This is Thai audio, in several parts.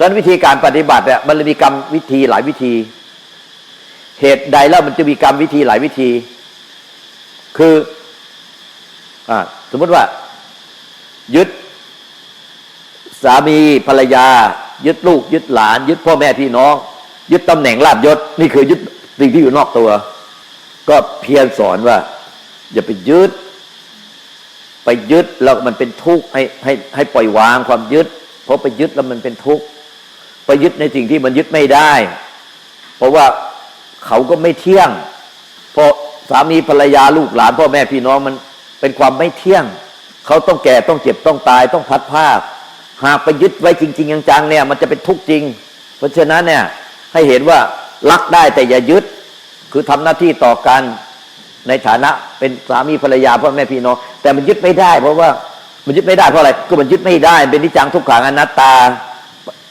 ฉะนั้นวิธีการปฏิบัติเนี่ยมันเลยมีกรรมวิธีหลายวิธี เหตุใดแล้วมันจะมีกรรมวิธีหลายวิธี คืออ่าสมมติว่า ยึดสามีภรรยา ยึดลูก ยึดหลาน ยึดพ่อแม่พี่น้อง ยึดตำแหน่งลาบยศนี่คือยึดสิ่งที่อยู่นอกตัว ก็เพียรสอนว่า อย่าไปยึด ไปยึดแล้วมันเป็นทุกข์ให้ให้ให้ปล่อยวางความยึด เพราะไปยึดแล้วมันเป็นทุกข์ ไปยึดในสิ่งที่มันยึดไม่ได้ เพราะว่าเขาก็ไม่เที่ยง เพราะสามีภรรยาลูกหลานพ่อแม่พี่น้องมันเป็นความไม่เที่ยง เขาต้องแก่ต้องเจ็บต้องตายต้องพัดภาค หากไปยึดไว้จริงๆจังๆเนี่ย มันจะเป็นทุกข์จริง เพราะฉะนั้นเนี่ยให้เห็นว่ารักได้แต่อย่ายึด คือทำหน้าที่ต่อกันในฐานะเป็นสามีภรรยาพ่อแม่พี่น้อง แต่มันยึดไม่ได้ เพราะว่ามันยึดไม่ได้เพราะอะไรก็มันยึดไม่ได้ เป็นนิจังทุกขังอนัตตา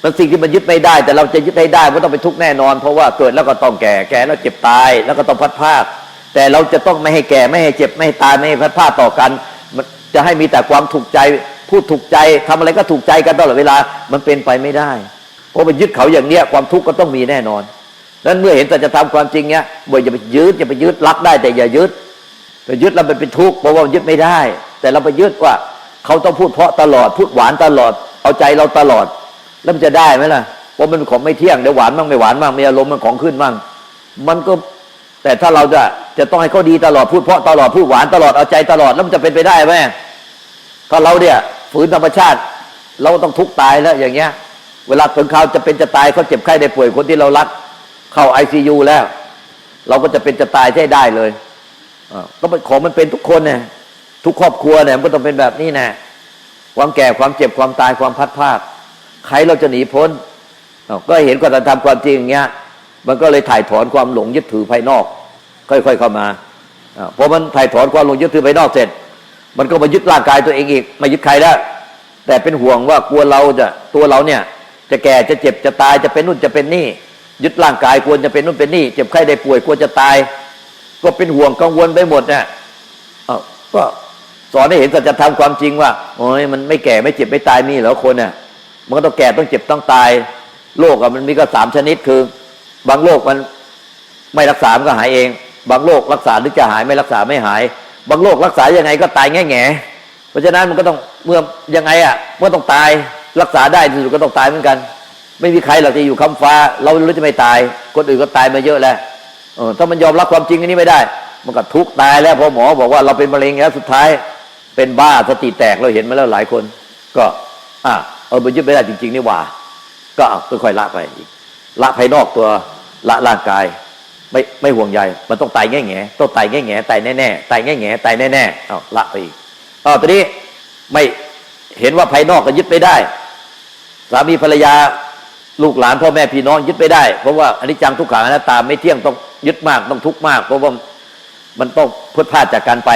มันสิ่งที่มันยึดไม่ได้ แต่เราจะยึดให้ได้ก็ต้องเป็นทุกข์แน่นอน เพราะว่าเกิดแล้วก็ต้องแก่แก่แล้วเจ็บตาย แล้วก็ต้องพัดภาค แต่เราจะต้องไม่ให้แก่ไม่ให้เจ็บไม่ให้ตายไม่ให้พัดภาคต่อกันมันจะให้มีแต่ความถูกใจพูดถูกใจทำอะไรก็ถูกใจกันตลอดเวลามันเป็นไปไม่ได้ เพราะมันยึดเขาอย่างเนี้ยความทุกข์ก็ต้องมีแน่นอนนั้นเมื่อเห็นแต่จะทำความจริงเนี้ยบ่อย่าไปยึดอย่าไปยึดรักได้ แต่อย่ายึดแต่ยึดแล้วมันเป็นทุกข์เพราะว่ามันยึดไม่ได้ แต่เราไปยึดว่า เขาต้องพูดเพราะตลอดพูดหวานตลอด เอาใจเราตลอด แล้วมันจะได้ไหมล่ะเพราะมันของไม่เที่ยงเดี๋ยวหวานบ้างไม่หวานบ้างมีอารมณ์มันของขึ้นบ้างมันก็แต่ถ้าเราจะจะต้องให้เขาดีตลอดพูดเพราะตลอดพูดหวานตลอดเอาใจตลอดแล้วมันจะเป็นไปได้ไหมถ้าเราเนี่ยฝืนธรรมชาติ เราต้องทุกตายแล้วอย่างเงี้ย เวลาถึงเขาวจะเป็นจะตายเขาเจ็บไข้ได้ป่วยคนที่เรารัก เข้าไอซียูแล้ว เราก็จะเป็นจะตายใช่ได้เลยอ่าก็เป็นของมันเป็นทุกคนเนี่ยทุกครอบครัวเนี่ยมันก็ต้องเป็นแบบนี้แน่ความแก่ความเจ็บความตายความพัดพราก ใครเราจะหนีพ้นก็เห็นความทำความจริงอย่างเงี้ย มันก็เลยถ่ายถอนความหลงยึดถือภายนอก ค่อยๆเข้ามาอ่าพอมันถ่ายถอนความหลงยึดถือภายนอกเสร็จ มันก็มายึดร่างกายตัวเองอีกมายึดใครแล้วแต่เป็นห่วงว่ากลัวเราจะตัวเราเนี่ย จะแก่จะเจ็บจะตายจะเป็นนู่นจะเป็นนี่ ยึดร่างกายควรจะเป็นนู่นเป็นนี่ เจ็บไข้ได้ป่วยควรจะตาย ก็เป็นห่วงกังวลไปหมดเนี่ยก็สอนให้เห็นสัจธรรมความจริงว่าโอ้ยมันไม่แก่ไม่เจ็บไม่ตายมีเหรอคนเนี่ย มันก็ต้องแก่ต้องเจ็บต้องตาย โรคอะมันมีก็สามชนิดคือ บางโรคมันไม่รักษามันก็หายเอง บางโรครักษาหรือจะหายไม่รักษาไม่หาย บางโรครักษายังไงก็ตายแง่แง่เพราะฉะนั้นมันก็ต้องเมื่อยังไงอะเมื่อต้องตายรักษาได้ที่สุดก็ต้องตายเหมือนกัน ไม่มีใครหรอกจะอยู่คำฟ้า เรารู้จะไม่ตาย คนอื่นก็ตายมาเยอะแล้วเออถ้ามันยอมรับความจริงอันนี้ไม่ได้ มันก็ทุกตายแล้วพอหมอบอกว่าเราเป็นมะเร็งแล้วสุดท้าย เป็นบ้าสติแตกเราเห็นมาแล้วหลายคน ก็ อะ เออมันยึดไม่ได้จริง ๆ นี่หว่า ก็เอาค่อยๆละไปละภายนอกตัวละร่างกาย ไม่ไม่ห่วงใยมันต้องตายแง่แง่ต้องตายแง่แง่ตายแน่ๆตายแง่แง่ตายแน่ๆเอาละไปอีกอ๋อตอนนี้ไม่เห็นว่าภายนอกก็ยึดไม่ได้ สามีภรรยาลูกหลานพ่อแม่พี่น้องยึดไม่ได้ เพราะว่าอันิจจังทุกขังอนัตตาไม่เที่ยงต้องยึดมากต้องทุกข์มาก เพราะว่ามันต้องพุทพลาดจากการไป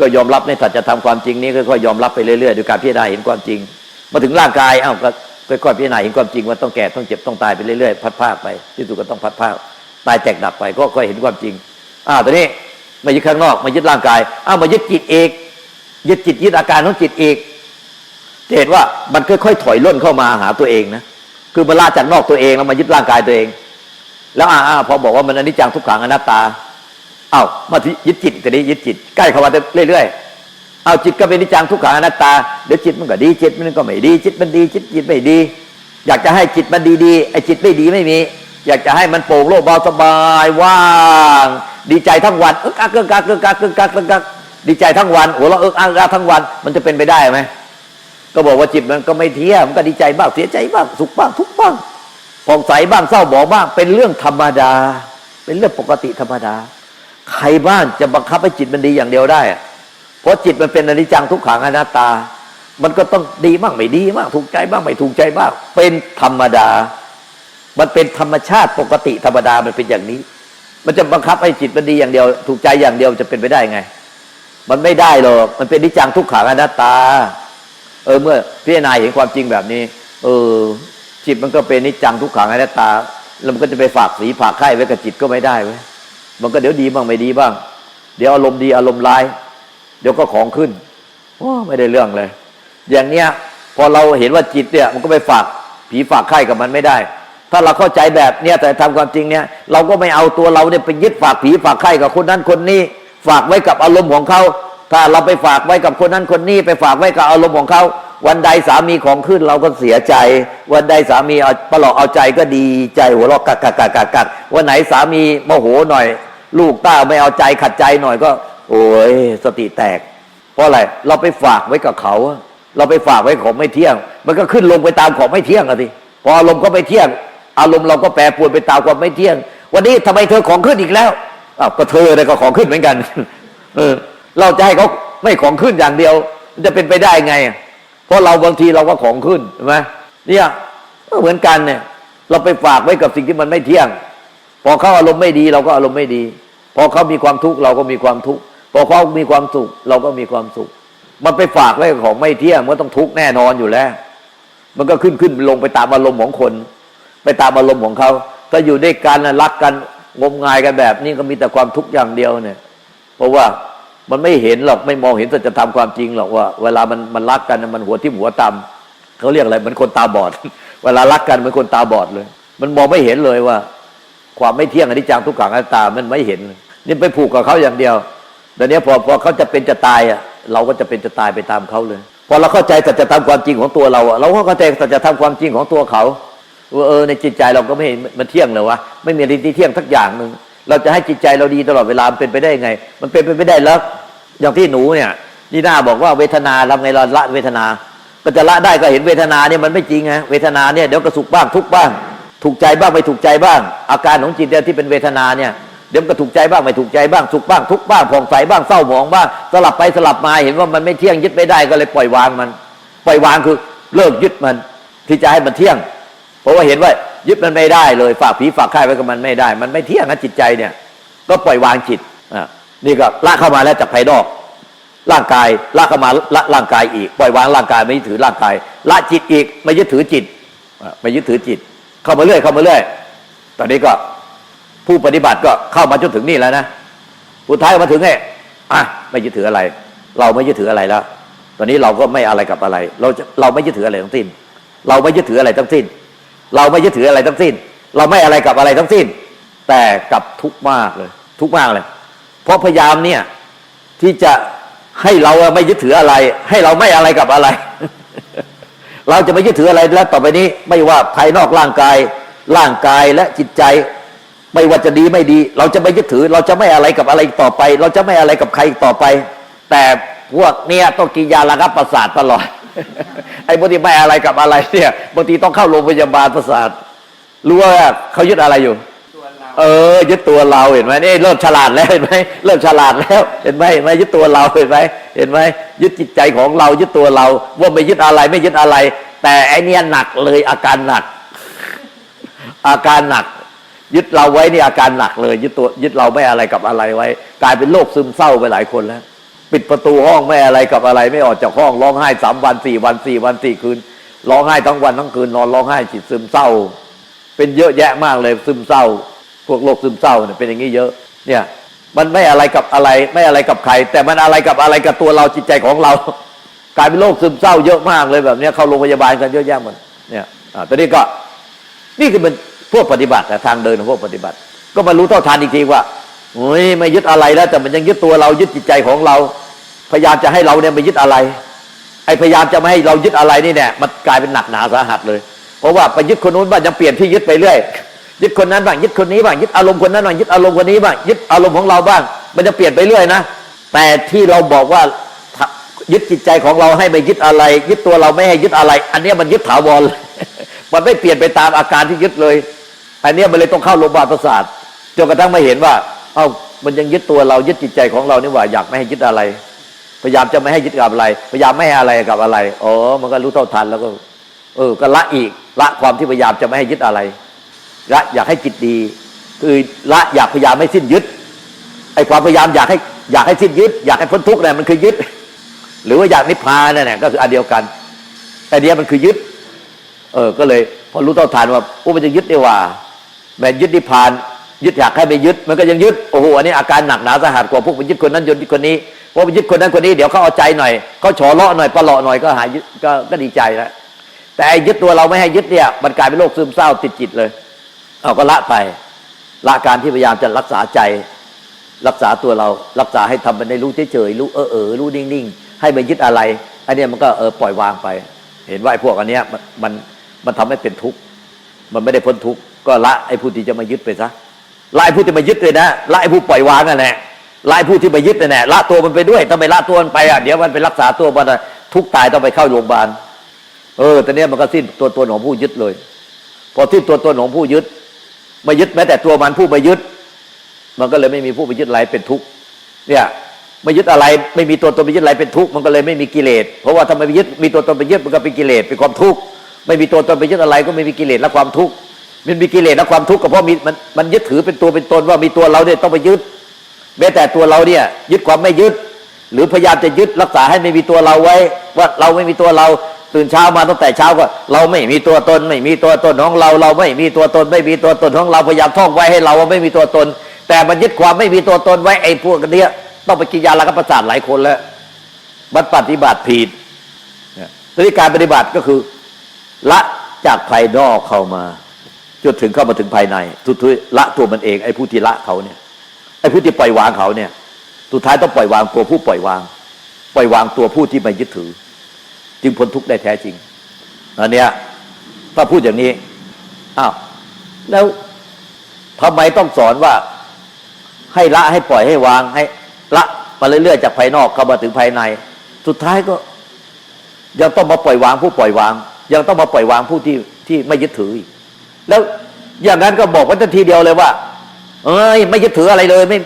ก็ยอมรับในสัจธรรมความจริงนี้ค่อยๆยอมรับไปเรื่อยๆโดยการพิจารณาเห็นความจริง มาถึงร่างกายเอ้าก็ค่อยๆพิจารณาเห็นความจริงว่าต้องแก่ต้องเจ็บต้องตายไปเรื่อยๆพัดภาคไปที่สุดก็ต้องพัดภาคตายแตกดับไปก็ค่อยเห็นความจริงอ้าวตอนนี้มายึดข้างนอกมายึดร่างกายอ้าวมายึดจิตเอกยึดจิตยึดอาการของจิตเอกจะเห็นว่ามันค่อยๆถอยล่นเข้ามาหาตัวเองนะคือมันลาจากนอกตัวเองแล้วมายึดร่างกายตัวเอง แล้วอ่าอพอบอกว่ามันอนิจจังทุกขังอนัตตาเอ้ามาที่ยึดจิตแต่นี้ยึดจิตใกล้เข้ามาเรื่อยๆ เอาจิตก็เป็นนิจังทุกขังอนัตตาเดี๋ยวจิตมันก็ดีจิตมันก็ไม่ดีจิตมันดีจิตจิตไม่ดี อยากจะให้จิตมันดีๆไอ้จิตไม่ดีไม่มี อยากจะให้มันโปร่งโล่งเบาสบายว่าง ดีใจทั้งวันเอิกอักเอิกอักเอิกอักเอิกอักเอิกอักดีใจทั้งวันหัวเราะเอิกอักเอิกอักทั้งวัน มันจะเป็นไปได้ไหมก็บอกว่าจิตมันก็ไม่เที่ยงมันก็ดีใจบ้างเสียใจบ้างสุขบ้างทุกข์บ้างผ่องใสบ้างเศร้าหมองบ้างเป็นเรื่องธรรมดา เป็นเรื่องปกติธรรมดา ใครบ้านจะบังคับให้จิตมันดีอย่างเดียวได้อะ เพราะจิตมันเป็นอนิจจังทุกขังอนัตตา มันก็ต้องดีบ้างไม่ดีบ้างถูกใจบ้างไม่ถูกใจบ้าง เป็นธรรมดา มันเป็นธรรมชาติปกติธรรมดามันเป็นอย่างนี้ มันจะบังคับให้จิตมันดีอย่างเดียว ถูกใจอย่างเดียวจะเป็นไปได้ไง มันไม่ได้หรอกมันเป็นนิจจังทุกขังอนัตตา เออเมื่อพิจารณาเห็นความจริงแบบนี้ เออ จิตมันก็เป็นนิจจังทุกขังอนัตตาแล้วมันก็จะไปฝากสีฝากไข่ไว้กับจิตก็ไม่ได้เว้ยมันก็เดี๋ยวดีบ้างไม่ดีบ้าง เดี๋ยวอารมณ์ดีอารมณ์ร้าย เดี๋ยวก็ของขึ้นโอ้ไม่ได้เรื่องเลย อย่างเนี้ยพอเราเห็นว่าจิตเนี่ยมันก็ไปฝากผีฝากไข่กับมันไม่ได้ ถ้าเราเข้าใจแบบเนี้ยแต่ทำความจริงเนี่ย เราก็ไม่เอาตัวเราเนี่ยไปยึดฝากผีฝากไข่กับคนนั้นคนนี้ ฝากไว้กับอารมณ์ของเขาถ้าเราไปฝากไว้กับคนนั้นคนนี้ ไปฝากไว้กับอารมณ์ของเขาวันใดสามีของขึ้นเราก็เสียใจ วันใดสามีเอาประหลอกเอาใจก็ดีใจหัวเราะกักกักกักกักกักวันไหนสามีโมโหหน่อย ลูกต้าไม่เอาใจขัดใจหน่อยก็ โอ้ยสติแตก เพราะอะไรเราไปฝากไว้กับเขา เราไปฝากไว้ของไม่เที่ยง มันก็ขึ้นลงไปตามของไม่เที่ยงอะสิพออารมณ์ก็ไม่เที่ยง อารมณ์เราก็แปรปรวนไปตามความไม่เที่ยง วันนี้ทำไมเธอของขึ้นอีกแล้วอ้าวก็เธอเลยก็ของขึ้นเหมือนกัน เออ เราจะให้เขาไม่ของขึ้นอย่างเดียวมันจะเป็นไปได้ไง เพราะเราบางทีเราก็ของขึ้นใช่ไหมเนี่ยเหมือนกันเนี่ย เราไปฝากไว้กับสิ่งที่มันไม่เที่ยง พอเขาอารมณ์ไม่ดี เราก็อารมณ์ไม่ดี พอเขามีความทุกข์เราก็มีความทุกข์ พอเขามีความสุข เราก็มีความสุข มันไปฝากไว้ของไม่เที่ยงมันต้องทุกข์แน่นอนอยู่แล้ว มันก็ขึ้นขึ้นลงไปตามอารมณ์ของคน ไปตามอารมณ์ของเขาถ้าอยู่ด้วยกันรักกันงมงายกันแบบนี้ก็มีแต่ความทุกข์อย่างเดียวเนี่ย เพราะว่ามันไม่เห็นหรอกไม่มองเห็นสัจธรรมความจริงหรอกว่า เวลามันมันรักกันมันหัวที่หัวต่ำเขาเรียกอะไรเหมือนคนตาบอด เวลารักกันเหมือนคนตาบอดเลย มันมองไม่เห็นเลยว่า ความไม่เที่ยงอนิจจังทุกขังอนัตตามันไม่เห็น นี่ไปผูกกับเขาอย่างเดียว ต่เนี้พอพอเขาจะเป็นจะตายอะเราก็จะเป็นจะตายไปตามเขาเลย พอเราเข้าใจสัจธรรมความจริงของตัวเราอะเราก็เข้าใจสัจธรรมความจริงของตัวเขาว่าเออในจิตใจเราก็ไม่เห็นมันเที่ยงเลยวะไม่มีอะไรที่เที่ยงสักอย่างหนึ่งเราจะให้จิตใจเราดีตลอดเวลามันเป็นไปได้ยังไง มันเป็นไปไม่ได้แล้วอย่างที่หนูเนี่ยนี่น่าบอกว่าเวทนาทำไงเราละเวทนา ก็จะละได้ก็เห็นเวทนาเนี่ยมันไม่จริงไงเวทนาเนี่ยเดี๋ยวก็สุขบ้างทุกบ้าง ถูกใจบ้างไม่ถูกใจบ้าง อาการของจิตเนี่ยที่เป็นเวทนาเนี่ย เดี๋ยวก็ถูกใจบ้างไม่ถูกใจบ้างสุขบ้างทุกบ้างผ่องใสบ้างเศร้าหมองบ้างสลับไปสลับมาเห็นว่ามันไม่เที่ยงยึดไม่ได้ก็เลยปล่อยวางมัน ปล่อยวางคือเลิกยึดมัน ที่จะให้มันเที่ยง เพราะว่าเห็นว่ายึดมันไม่ได้เลยฝากผีฝากไข่ไว้กับมันไม่ได้ มันไม่เที่ยงนะจิตใจเนี่ย ก็ปล่อยวางจิตอะนี่ก็ละเข้ามาแล้วจากภายนอกร่างกายละเข้ามาละร่างกายอีกปล่อยวางร่างกายไม่ยึดถือร่างกาย ละจิตอีกไม่ยึดถือจิตไม่ยึดถือจิต เข้ามาเรื่อยเข้ามาเรื่อยตอนนี้ก็ ผู้ปฏิบัติก็เข้ามาจนถึงนี่แล้วนะสุดท้ายมาถึงไงอะไม่ยึดถืออะไร เราไม่ยึดถืออะไรแล้ว ตอนนี้เราก็ไม่อะไรกับอะไร เราจะเราไม่ยึดถืออะไรทั้งสิ้น เราไม่ยึดถืออะไรทั้งสิ้น เราไม่ยึดถืออะไรทั้งสิ้น เราไม่อะไรกับอะไรทั้งสิ้น แต่กับทุกข์มากเลย ทุกข์มากเลย เพราะพยายามเนี่ยที่จะให้เราไม่ยึดถืออะไร ให้เราไม่อะไรกับอะไร เราจะไม่ยึดถืออะไรแล้ว ต่อไปนี้ไม่ว่าภายนอกร่างกาย ร่างกายและจิตใจ ไม่ว่าจะดีไม่ดี เราจะไม่ยึดถือ เราจะไม่อะไรกับอะไรอีกต่อไป เราจะไม่อะไรกับใครอีกต่อไป แต่พวกเนี้ยต้องกินยาระงับประสาทตลอดไอ้บางทีไม่อะไรกับอะไรเนี่ยบางทีต้องเข้าโรงพยาบาลประสาทรู้ว่าเขายึดอะไรอยู่เออยึดตัวเราเห็นไหมนี่เริ่มฉลาดแล้วเห็นไหมเริ่มฉลาดแล้ว เห็นไหมเห็นไหมยึดตัวเราเห็นไหมเห็นไหมยึดจิตใจของเรายึดตัวเรา ว่าไม่ยึดอะไรไม่ยึดอะไร แต่ไอเนี้ยหนักเลยอาการหนัก อาการหนัก ยึดเราไว้นี่อาการหนักเลย ยึดตัวยึดเราไม่อะไรกับอะไรไว้ กลายเป็นโรคซึมเศร้าไปหลายคนแล้ว ปิดประตูห้องไม่อะไรกับอะไร ไม่ออกจากห้องร้องไห้สามวันสี่วันสี่วันสี่คืนร้องไห้ทั้งวันทั้งคืนนอนร้องไห้จิตซึมเศร้า เป็นเยอะแยะมากเลยซึมเศร้า พวกโรคซึมเศร้าเนี่ยเป็นอย่างนี้เยอะ เนี่ยมันไม่อะไรกับอะไรไม่อะไรกับใคร แต่มันอะไรกับอะไรกับตัวเราจิตใจของเรา กลายเป็นโรคซึมเศร้าเยอะมากเลยแบบนี้เข้าโรงพยาบาลกันเยอะแยะหมดเนี่ยอ่าตอนนี้ก็นี่คือเป็น พวกปฏิบัติแต่ทางเดินของพวกปฏิบัติ ก็มารู้เท่าทันอีกทีว่าโอ้ยไม่ยึดอะไรแล้ว แต่มันยังยึดตัวเรายึดจิตใจของเรา พยายามจะให้เราเนี่ยไม่ยึดอะไรไอ้พยายามจะไม่ให้เรายึดอะไรนี่เนี่ยมันกลายเป็นหนักหนาสาหัสเลย เพราะว่าไปยึดคนนู้นบ้างยังเปลี่ยนที่ยึดไปเรื่อยยึดคนนั้นบ้างยึดคนนี้บ้างยึดอารมณ์คนนั้นบ้างยึดอารมณ์คนนี้บ้างยึดอารมณ์ของเราบ้าง มันจะเปลี่ยนไปเรื่อยนะแต่ที่เราบอกว่ายึดจิตใจของเราให้ไม่ยึดอะไร ยึดตัวเราไม่ให้ยึดอะไร อันนี้มันยึดถาวรเลยมันไม่เปลี่ยนไปตามอาการที่ยึดเลย อันเนี้ยมันเลยต้องเข้าโรงพยาบาลประสาทจนกระทั่งไม่เห็นว่า เอ้ามันยังยึดตัวเรายึดจิตใจของเรานี่หว่าอยากไม่ให้ยึดอะไร พยายามจะไม่ให้ยึดกับอะไร พยายามไม่ให้อะไรกับอะไรอ๋อมันก็รู้เท่าทันแล้วก็ เออ ก็ละอีกละความที่พยายามจะไม่ให้ยึดอะไรละอยากให้จิตดี คือละอยากพยายามไม่สิ้นยึดไอ้ความพยายามอยากให้อยากให้สิ้นยึด อยากให้พ้นทุกข์เนี่ยมันคือยึด หรือว่าอยากนิพพานนั่นแหละก็คืออันเดียวกันแต่เนี้ยมันคือยึด เออ ก็เลย พอรู้เท่าทันว่าโอ้มันจะยึดได้ว่า แม้ยึดนิพพานยึดอยากให้ไม่ยึดมันก็ยังยึดโอ้โหอันนี้อาการหนักหนาสาหัสกว่าพวกไปยึดคนนั้นยึดคนนี้พอไปยึดคนนั้นคนนี้เดี๋ยวเขาเอาใจหน่อยเขาฉอเลาะหน่อยปลาะหน่อยก็หายก็ก็ดีใจแล้วแต่ยึดตัวเราไม่ให้ยึดเนี่ยมันกลายเป็นโรคซึมเศร้าติดจิตเลยเอาก็ละไปละการที่พยายามจะรักษาใจ รักษาตัวเรารักษาให้ทำมันได้รู้เฉยๆรู้เออเออรู้นิ่งๆ ให้ไม่ยึดอะไรอันนี้มันก็เออปล่อยวางไป เห็นว่าไอ้พวกอันเนี้ยมันมันมันทำให้เป็นทุกข์มันไม่ได้พ้นทุกข์ ก็ละไอ้ผู้ที่จะมายึดไปซะละไอ้ผู้ที่มายึดเลยนะละไอ้ผู้ปล่อยวางนั่นแหละละไอ้ผู้ที่มายึดนั่นแหละละตัวมันไปด้วยถ้าไม่ละตัวมันไปอะเดี๋ยวมันไปรักษาตัวมันทุกข์ตายต้องไปเข้าโรงพยาบาลเออต่เนี้มันก็สิ้นตัวตนของผู้ยึดเลย พอสิ้นตัวตนของผู้ยึดไม่ยึดแม้แต่ตัวมันผู้ไปยึด มันก็เลยไม่มีผู้ไปยึดอะไรเป็นทุกข์เนี่ยไม่ยึดอะไรไม่มีตัวตนไปยึดอะไรเป็นทุกข์มันก็เลยไม่มีกิเลสเพราะว่าถ้าไม่ยึดมีตัวตนไปยึดมันก็เป็นกิเลสเป็นความทุกข์ไม่มีตัวตนไปยึดอะไรก็ไม่มีกิเลสและความทุกข์ มันมีกิเลสและความทุกข์ก็เพราะมีมันมันยึดถือเป็นตัวเป็นตนว่ามีตัวเราเนี่ยต้องไปยึดแม้แต่ตัวเราเนี่ย ยึดความไม่ยึด หรือพยายามจะยึดรักษาให้ไม่มีตัวเราไว้ ว่าเราไม่มีตัวเราตื่นเช้ามาตั้งแต่เช้าก็เราไม่มีตัวตน ไม่มีตัวตนของเรา เราไม่มีตัวตน ไม่มีตัวตนของเราพยายามท่องไว้ให้เราว่าไม่มีตัวตน แต่มันยึดความไม่มีตัวตนไว้ไอ้พวกเนี้ยต้องไปกินยาละกับประสาทหลายคนแล้วมันปฏิบัติผิดเนี่ยทีนี้การปฏิบัติก็คือละจากภายนอกเข้ามา จนถึงเข้ามาถึงภายในสุดท้ายละตัวมันเองไอ้ผู้ที่ละเขาเนี่ยไอ้ผู้ที่ปล่อยวางเขาเนี่ยสุดท้ายต้องปล่อยวางตัวผู้ปล่อยวาง ปล่อยวางตัวผู้ที่ไม่ยึดถือ จึงพ้นทุกข์ได้แท้จริงอันเนี้ยถ้าพูดอย่างนี้อ้าวแล้วทำไมต้องสอนว่าให้ละให้ปล่อยให้วางให้ละมาเรื่อยๆจากภายนอกเข้ามาถึงภายใน สุดท้ายก็ ยังต้องมาปล่อยวางผู้ปล่อยวาง ยังต้องมาปล่อยวางผู้ที่ที่ไม่ยึดถืออีก แล้วอย่างนั้นก็บอกไว้ทันทีเดียวเลยว่า เอ้ยไม่ยึดถืออะไรเลยไม่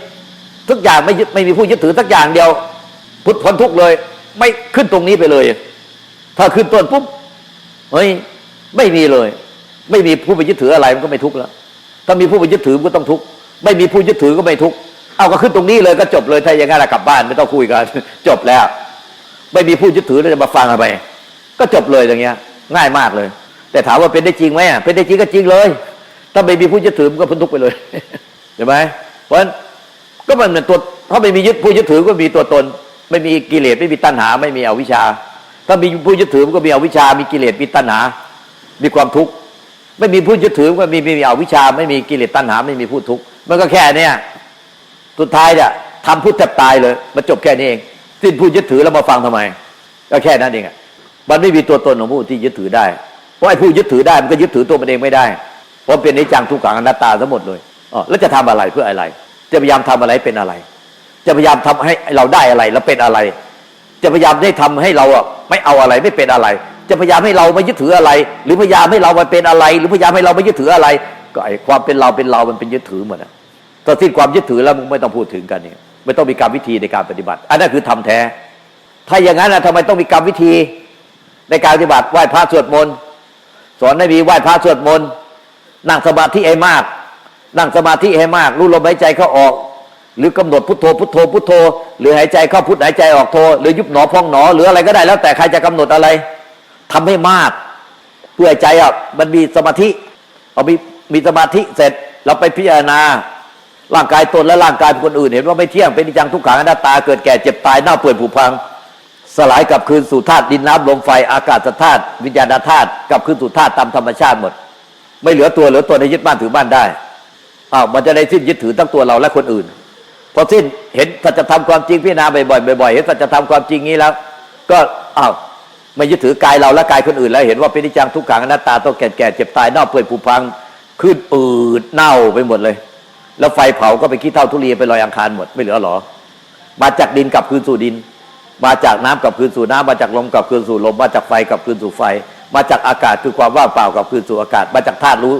ทุกอย่างไม่ไม่มีผู้ยึดถือสักอย่างเดียว พุทธพ้นทุกข์เลย ไม่ขึ้นตรงนี้ไปเลย ถ้าขึ้นต้นปุ๊บเฮ้ยไม่มีเลย ไม่มีผู้ไปยึดถืออะไรมันก็ไม่ทุกข์แล้วถ้ามีผู้ไปยึดถือมันก็ต้องทุกข์ไม่มีผู้ยึดถือก็ไม่ทุกข์เอาก็ขึ้นตรงนี้เลยก็จบเลยถ้าอย่างนั้นกลับบ้านไม่ต้องคุยกันจบแล้ว ไม่มีผู้ยึดถือแล้วจะมาฟังอะไรก็จบเลยอย่างเงี้ย ง่ายมากเลย แต่ถามว่าเป็นได้จริงไหมอะเป็นได้จริงก็จริงเลย ถ้าไม่มีผู้ยึดถือมันก็พ้นทุกไปเลยเห็นไหมเพราะฉะนั้นก็มันเป็นตัวถ้าไม่มียึดผู้ยึดถือก็มีตัวตน ไม่มีกิเลสไม่มีตัณหา ไม่มีอวิชชา ถ้ามีผู้ยึดถือมันก็มีอวิชชา มีกิเลสมีตัณหา มีความทุกข์ไม่มีผู้ยึดถือมันก็มีไม่มีอวิชชา ไม่มีกิเลสตัณหา ไม่มีผู้ทุกข์มันก็แค่เนี้ยสุดท้ายเนี่ยทำพุทธแทบตายเลยมันจบแค่นี้เองสิ้นผู้ยึดถือแล้วมาฟังทำไม ก็แค่นั้นเองอะมันไม่มีตัวตนของผู้ที่ยึดถือได้ ราะไอ้ผู้ยึดถือได้มันก็ยึดถือตัวมันเองไม่ได้ เพราะเป็นนิจจังทุกขังอนัตตาทั้งหมดเลยอ๋อแล้วจะทำอะไรเพื่ออะไร จะพยายามทำอะไรเป็นอะไร จะพยายามทำให้เราได้อะไรแล้วเป็นอะไร จะพยายามได้ทำให้เราอะไม่เอาอะไรไม่เป็นอะไร จะพยายามให้เราไม่ยึดถืออะไร หรือพยายามให้เรามาเป็นอะไร หรือพยายามให้เราไม่ยึดถืออะไร ก็ไอ้ความเป็นเราเป็นเรามันเป็นยึดถือหมดอะถ้าสิ้นความยึดถือแล้วมึงไม่ต้องพูดถึงกันเนี่ยไม่ต้องมีกรรวิธีในการปฏิบัติ อันนั้นคือทำแท้ ถ้าอย่างนั้นนะทำไมต้องมีกรรมวิธีในการปฏิบัติไหว้พระสวดมนต์ สอนให้มีไหว้พระสวดมนต์นั่งสมาธิให้มาก นั่งสมาธิให้มาก รู้ลมหายใจเข้าออก หรือกำหนดพุทโธพุทโธพุทโธ หรือหายใจเข้าพุทหายใจออกโธหรือยุบหนอพองหนอ หรืออะไรก็ได้แล้วแต่ใครจะกำหนดอะไรทำให้มาก เพื่อใจอะมันมีสมาธิเอามีมีสมาธิเสร็จเราไปพิจารณาร่างกายตนและร่างกายคนอื่นเห็นว่าไม่เที่ยงเป็นจังทุกขังอนัตตาเกิดแก่เจ็บตายเน่าเปื่อยผุพัง สลายกลับคืนสู่ธาตุดินน้ำลมไฟอากาศธาตุวิญญาณธาตุกลับคืนสู่ธาตุตามธรรมชาติหมด ไม่เหลือตัวเหลือตนให้ยึดบ้านถือบ้านได้อ้าวมันจะได้สิ้นยึดถือทั้งตัวเราและคนอื่นพอสิ้นเห็นสัจธรรมความจริงพิจารณาบ่อยๆบ่อยๆเห็นสัจธรรมความจริงนี้แล้ว ก็อ้าวไม่ยึดถือกายเราและกายคนอื่นแล้วเห็นว่าเป็นนิจจังทุกขังอนัตตาต้องแก่แก่เจ็บตายเน่าเปื่อยผุพังขึ้นอืดเน่าไปหมดเลย แล้วไฟเผาก็ไปขี้เท่าทุเรียนไปลอยอังคารหมดไม่เหลือหรอ มาจากดินกลับคืนสู่ดิน มาจากน้ำกลับคืนสู่น้ำมาจากลมกลับคืนสู่ลม มาจากไฟกลับคืนสู่ไฟ มาจากอากาศคือความว่างเปล่ากลับคืนสู่อากาศ มาจากธาตุรู้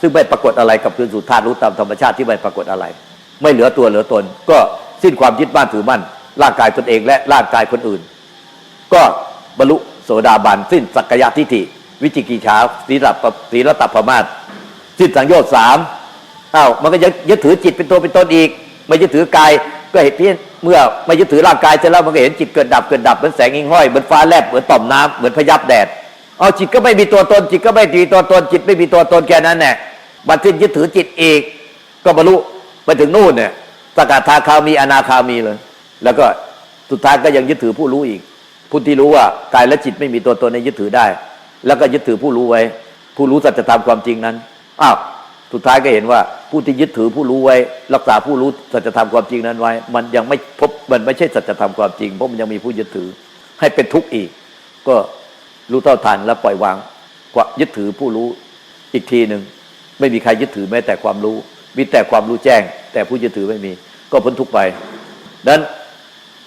ซึ่งไม่ปรากฏอะไรกลับคืนสู่ธาตุรู้ตามธรรมชาติที่ไม่ปรากฏอะไร ไม่เหลือตัวเหลือตน ก็สิ้นความยึดบ้านถือมั่นร่างกายตนเองและร่างกายคนอื่น ก็บรรลุโสดาบันสิ้นสักกายทิฏฐิวิจิกิจฉาศีลปศีลตัปมาตสิ้นสังโยชน์สามอ้าวมันก็ยังยึดถือจิตเป็นตัวเป็นตนอีก ไม่ยึดถือกายก็เห็นเพี้ยน เมื่อไม่ยึดถือร่างกายเสร็จแล้วมันก็เห็นจิตเกิดดับเกิดดับเหมือนแสงหิ่งห้อยเหมือนฟ้าแลบเหมือนต่อมน้ำเหมือนพยับแดดเอาจิตก็ไม่มีตัวตนจิตก็ไม่มีตัวตนจิตไม่มีตัวตนแค่นั้นแหละบัดสิ้นยึดถือจิตอีกก็บรรลุไปถึงนู่นเนี่ยสกัดทาคามีอนาคามีเลย แล้วก็สุดท้ายก็ยังยึดถือผู้รู้อีกผู้ที่รู้ว่ากายและจิตไม่มีตัวตนในยึดถือได้ แล้วก็ยึดถือผู้รู้ไว้ ผู้รู้สัจธรรมความจริงนั้นอ้าว สุดท้ายก็เห็นว่าผู้ที่ยึดถือผู้รู้ไว้ รักษาผู้รู้สัจธรรมความจริงนั้นไว้ มันยังไม่พบมันไม่ใช่สัจธรรมความจริงเพราะมันยังมีผู้ยึดถือ ให้เป็นทุกข์อีก ก็รู้เท่าทันและปล่อยวางกว่ายึดถือผู้รู้อีกทีหนึ่งไม่มีใครยึดถือแม้แต่ความรู้ มีแต่ความรู้แจ้ง แต่ผู้ยึดถือไม่มี ก็พ้นทุกข์ไปดังนั้น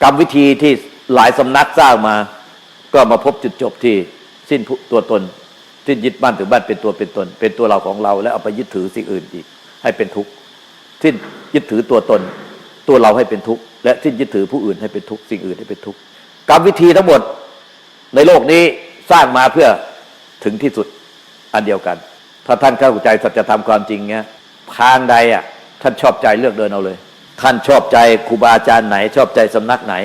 กรรมวิธีที่หลายสำนักสร้างมา ก็มาพบจุดจบที่สิ้นตัวตน สิ้นยึดบ้านถือบ้านเป็นตัวเป็นตน เป็นตัวเราของเรา แล้วเอาไปยึดถือสิ่งอื่นอีก ให้เป็นทุกข์สิ้นยึดถือตัวตน ตัวเราให้เป็นทุกข์และสิ้นยึดถือผู้อื่นให้เป็นทุกข์สิ่งอื่นให้เป็นทุกข์กรรมวิธีทั้งหมดในโลกนี้สร้างมาเพื่อถึงที่สุดอันเดียวกัน ถ้าท่านเข้าใจสัจธรรมความจริงเนี้ยทางใดอะท่านชอบใจเลือกเดินเอาเลย ท่านชอบใจครูบาอาจารย์ไหน ชอบใจสำนักไหน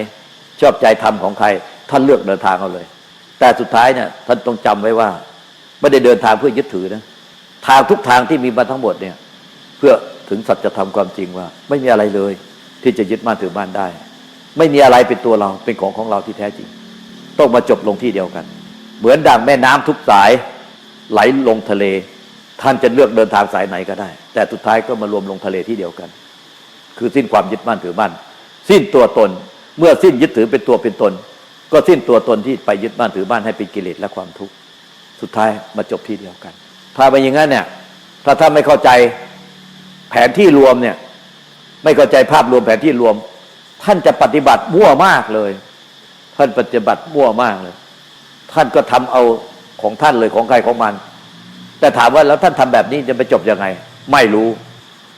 ชอบใจธรรมของใคร ท่านเลือกเดินทางเอาเลย แต่สุดท้ายเนี่ยท่านต้องจำไว้ว่า ไม่ได้เดินทางเพื่อยึดถือนะ ทางทุกทางที่มีมาทั้งหมดเนี่ย เพื่อถึงสัจธรรมความจริงว่า ไม่มีอะไรเลย ที่จะยึดมั่นถือมั่นได้ ไม่มีอะไรเป็นตัวเราเป็นของของเราที่แท้จริง ต้องมาจบลงที่เดียวกัน เหมือนดังแม่น้ำทุกสายไหลลงทะเล ท่านจะเลือกเดินทางสายไหนก็ได้ แต่สุดท้ายก็มารวมลงทะเลที่เดียวกัน คือสิ้นความยึดมั่นถือมั่น สิ้นตัวตนเมื่อสิ้นยึดถือเป็นตัวเป็นตน ก็สิ้นตัวตนที่ไปยึดมั่นถือมั่นให้เป็นกิเลสและความทุกข์ สุดท้ายมาจบที่เดียวกัน ถ้าเป็นอย่างนั้นเนี่ยถ้าท่านไม่เข้าใจแผนที่รวมเนี่ย ไม่เข้าใจภาพรวมแผนที่รวม ท่านจะปฏิบัติมั่วมากเลย ท่านปฏิบัติมั่วมากเลย ท่านก็ทำเอาของท่านเลยของใครของมัน แต่ถามว่าแล้วท่านทำแบบนี้จะไปจบยังไง ไม่รู้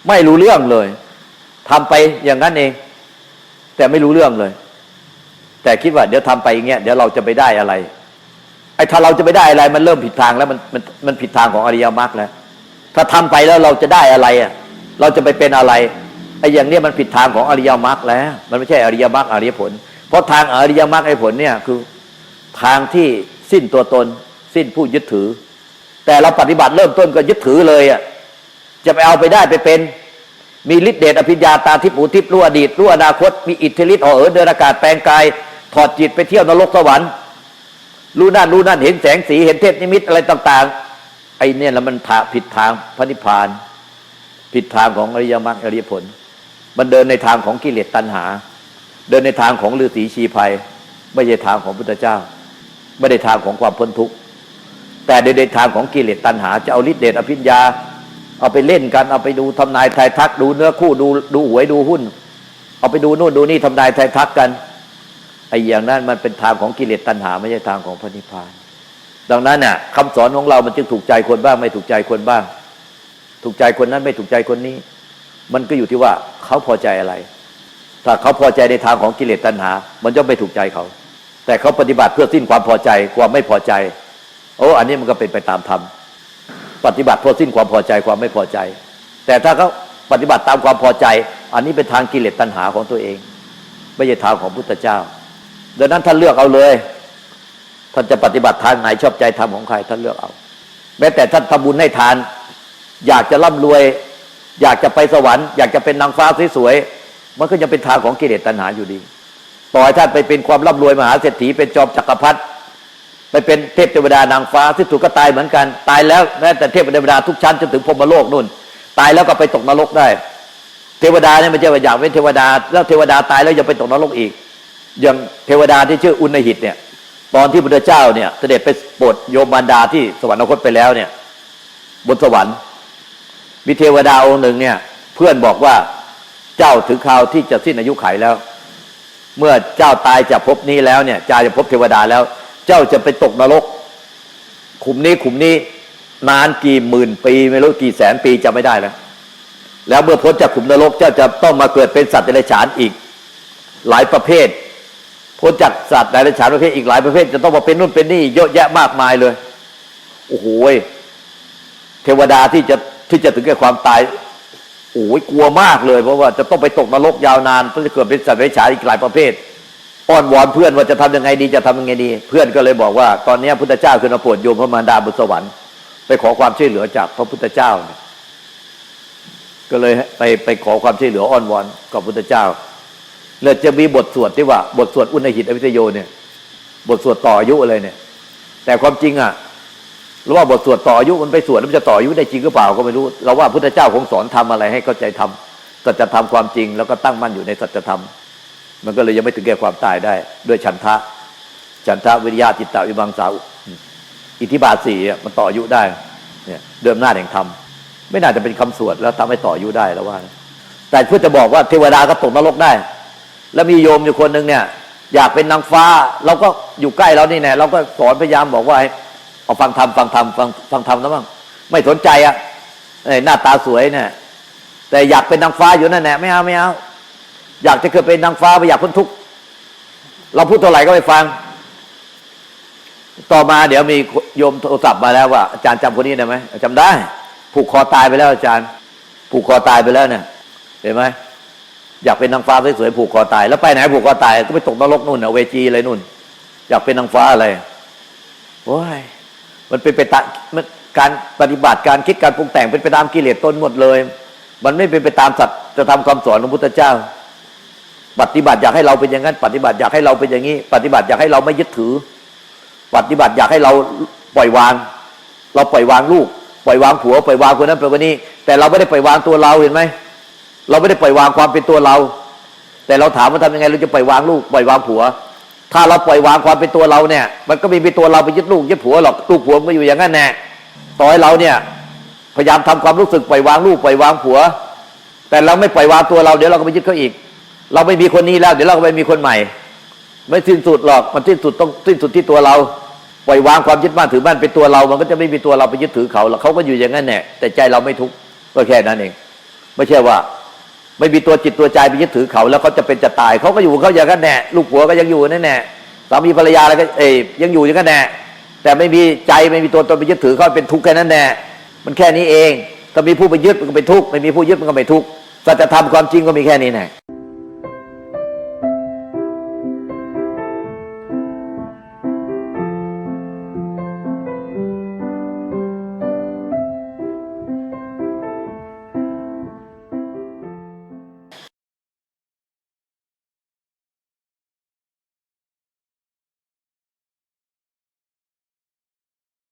ไม่รู้เรื่องเลยทำไปอย่างนั้นเอง แต่ไม่รู้เรื่องเลย แต่คิดว่าเดี๋ยวทำไปอย่างเงี้ยเดี๋ยวเราจะไปได้อะไร ถ้าเราจะไปได้อะไรมันเริ่มผิดทางแล้วมันมันมันผิดทางของอริยมรรคแล้ว ถ้าทำไปแล้วเราจะได้อะไรอะเราจะไปเป็นอะไรไอ้อย่างเนี้ยมันผิดทางของอริยมรรคแล้ว มันไม่ใช่อริยมรรคอริยผล เพราะทางอริยมรรคไอ้ผลเนี่ยคือทางที่สิ้นตัวตน สิ้นผู้ยึดถือ แต่เราปฏิบัติเริ่มต้นก็ยึดถือเลยอะจะไปเอาไปได้ไปเป็นมีฤทธิเดชอภิญญาตาทิพย์หูทิพย์รู้อดีตรู้อนาคตมีอิทธิฤทธิ์ห่อเหินเดินอากาศแปลงกายถอดจิตไปเที่ยวนรกสวรรค์ รู้นั่นรู้นั่นเห็นแสงสีเห็นเทพนิมิตอะไรต่าง ๆ ไอ้เนี่ยแล้วมันผิดทางพระนิพพาน ผิดทางของอริยมรรคอริยผล มันเดินในทางของกิเลสตัณหา เดินในทางของฤาษีชีภัย ไม่ใช่ทางของพุทธเจ้า ไม่ได้ทางของความพ้นทุกข์แต่เดินในทางของกิเลสตัณหา จะเอาฤทธิเดชอภิญญา เอาไปเล่นกันเอาไปดูทำนายทายทักดูเนื้อคู่ดูดูหวยดูหุ้น เอาไปดูนู่นดูนี่ทำนายทายทักกัน ไอ้อย่างนั้นมันเป็นทางของกิเลสตัณหา ไม่ใช่ทางของพระนิพพาน ดังนั้นน่ะคำสอนของเรามันจึงถูกใจคนบ้าง ไม่ถูกใจคนบ้าง ถูกใจคนนั้นไม่ถูกใจคนนี้ มันก็อยู่ที่ว่าเขาพอใจอะไร ถ้าเขาพอใจในทางของกิเลสตัณหา มันจะไม่ถูกใจเขา แต่เขาปฏิบัติเพื่อสิ้นความพอใจความไม่พอใจโอ้อันนี้มันก็เป็นไปตามธรรมปฏิบัติเพื่อสิ้นความพอใจความไม่พอใจ แต่ถ้าเขาปฏิบัติตามความพอใจ อันนี้เป็นทางกิเลสตัณหาของตัวเอง ไม่ใช่ทางของพุทธเจ้า ดังนั้นท่านเลือกเอาเลย ท่านจะปฏิบัติทางไหนชอบใจธรรมของใคร ท่านเลือกเอา แม้แต่ท่านทำบุญให้ทาน อยากจะร่ำรวย อยากจะไปสวรรค์อยากจะเป็นนางฟ้าสวยๆมันก็ยังเป็นทางของกิเลสตัณหาอยู่ดี ต่อให้ท่านไปเป็นความร่ำรวยมหาเศรษฐีเป็นจอมจักรพรรดิไปเป็นเทพเทวดานางฟ้าที่ถูกก็ตายเหมือนกัน ตายแล้วแม้แต่เทพเทวดาทุกชั้นจนถึงพรมโลกนู่น ตายแล้วก็ไปตกนรกได้ เทวดาเนี่ยไม่ใช่ว่าอยากเป็นเทวดา แล้วเทวดาตายแล้วยังไปตกนรกอีก อย่างเทวดาที่ชื่ออุณหิตเนี่ย ตอนที่พระเจ้าเนี่ย เสด็จไปโปรดโยมมารดาที่สวรรคตไปแล้วเนี่ย บนสวรรค์มีเทวดาองค์หนึ่งเนี่ย เพื่อนบอกว่าเจ้าถึงคราวที่จะสิ้นอายุไขแล้ว เมื่อเจ้าตายจากภพนี้แล้วเนี่ยจาจะพบเทวดาแล้ว เจ้าจะไปตกนรก ขุมนี้ขุมนี้นานกี่หมื่นปี ไม่รู้กี่แสนปีจะไม่ได้แล้วแล้วเมื่อพ้นจากขุมนรกเจ้าจะต้องมาเกิดเป็นสัตว์เดรัจฉานอีก หลายประเภท พ้นจากสัตว์เดรัจฉานประเภทอีกหลายประเภท จะต้องมาเป็นนู่นเป็นนี่เยอะแยะมากมายเลย โอ้โหเทวดาที่จะที่จะถึงแก่ความตายโอ้ยกลัวมากเลย เพราะว่าจะต้องไปตกนรกยาวนานเพื่อจะเกิดเป็นสัตว์เดรัจฉานอีกหลายประเภทอ้อนวอนเพื่อนว่าจะทำยังไงดีจะทำยังไงดี เพื่อนก็เลยบอกว่า ตอนนี้พุทธเจ้าคือมาโปรดโยมพระมารดาบนสวรรค์ไปขอความช่วยเหลือจากพระพุทธเจ้า ก็เลยไปไปขอความช่วยเหลืออ้อนวอนกับพุทธเจ้า แล้วจะมีบทสวดที่ว่า บทสวดอุณหิตอวิทโยเนี่ย บทสวดต่ออายุอะไรเนี่ย แต่ความจริงอะหรือว่าบทสวดต่ออายุมันไปสวดแล้วมันจะต่ออายุได้จริงหรือเปล่าก็ไม่รู้ เราว่าพุทธเจ้าคงสอนทำอะไรให้เข้าใจทำสัจธรรมความจริง แล้วก็ตั้งมั่นอยู่ในสัจธรรม มันก็เลยยังไม่ถึงแก่ความตายได้ ด้วยฉันทะ ฉันทะวิริยะจิตตวิบังสาอิทธิบาทสี่ะมันต่ออายุได้เนี่ยเดิมหน้าแห่งธรรมไม่น่าจะเป็นคำสวดแล้วทำให้ต่ออายุได้แล้วว่า แต่เพื่อจะบอกว่าเทวดาก็ตกนรกได้ แล้วมีโยมอยู่คนหนึ่งเนี่ย อยากเป็นนางฟ้า เราก็อยู่ใกล้เรานี่แน่เราก็สอนพยายามบอกว่าให้เอาฟังธรรมฟังธรรมฟังฟังธรรมนะบ้างไม่สนใจอะหน้าตาสวยเนี่ยแต่อยากเป็นนางฟ้าอยู่นั่นแหละไม่เอาไม่เอาอยากจะเกิดเป็นนางฟ้าไม่อยากพ้นทุกข์เราพูดเท่าไหร่ก็ไม่ฟัง ต่อมาเดี๋ยวมีโยมโทรศัพท์มาแล้วว่าอาจารย์จำคนนี้ได้ไหมจำได้ ผูกคอตายไปแล้วอาจารย์ ผูกคอตายไปแล้วเนี่ยเห็นไหม อยากเป็นนางฟ้าสวยๆผูกคอตาย แล้วไปไหนผูกคอตายก็ไปตกนรกนู่นเอาเวจีอะไรนู่น อยากเป็นนางฟ้าอะไรโอ้ยมันเป็นไปตามการปฏิบัติการคิดการปรุงแต่งเป็นไปตามกิเลสตนหมดเลย มันไม่เป็นไปตามสัตว์จะทำคำสอนของพุทธเจ้า ปฏิบัติอยากให้เราเป็นอย่างนั้น ปฏิบัติอยากให้เราเป็นอย่างนี้ ปฏิบัติอยากให้เราไม่ยึดถือ ปฏิบัติอยากให้เราปล่อยวาง เราปล่อยวางลูก ปล่อยวางผัว ปล่อยวางคนนั้นปล่อยวางนี้ แต่เราไม่ได้ปล่อยวางตัวเราเห็นไหม เราไม่ได้ปล่อยวางความเป็นตัวเรา แต่เราถามว่าทำยังไง เราจะปล่อยวางลูกปล่อยวางผัว ถ้าเราปล่อยวางความเป็นตัวเราเนี่ย มันก็ไมีเป็นตัวเราไปยึดลูกยึดผัวหรอกลูกผัวมันอยู่อย่างนั้นแน่ต่อให้เราเนี่ยพยายามทำความรู้สึกปล่อยวางลูกปล่อยวางผัว แต่เราไม่ปล่อยวางตัวเราเดี๋ยวเราก็ไปยึดเขาอีก เราไม่มีคนนี้แล้ว เดี๋ยวเราก็ไปมีคนใหม่ ไม่สิ้นสุดหรอกมันสิ้นสุดต้องสิ้นสุดที่ตัวเราปล่อยวางความยึดมั่นถือมั่นเป็นตัวเรา มันก็จะไม่มีตัวเราไปยึดถือเขาแล้วเขาก็อยู่อย่างนั้นแหละแต่ใจเราไม่ทุกข์ก็แค่นั้นเอง ไม่ใช่ว่า ไม่มีตัวจิตตัวใจไปยึดถือเขา แล้วเขาจะเป็นจะตายเขาก็อยู่เขาอย่างนั้นแน่ลูกผัวก็ยังอยู่นั่นแน่สามีภรรยาอะไรก็เอ้ยยังอยู่อย่างนั้นแน่แต่ไม่มีใจไม่มีตัวตนไปยึดถือเขาเป็นทุกข์แค่นั้นแน่มันแค่นี้เองถ้ามีผู้ไปยึดมันก็เป็นทุกข์ไม่มีผู้ยึดมันก็ไม่ทุกข์สัจธรรมความจริงก็มีแค่นี้แน่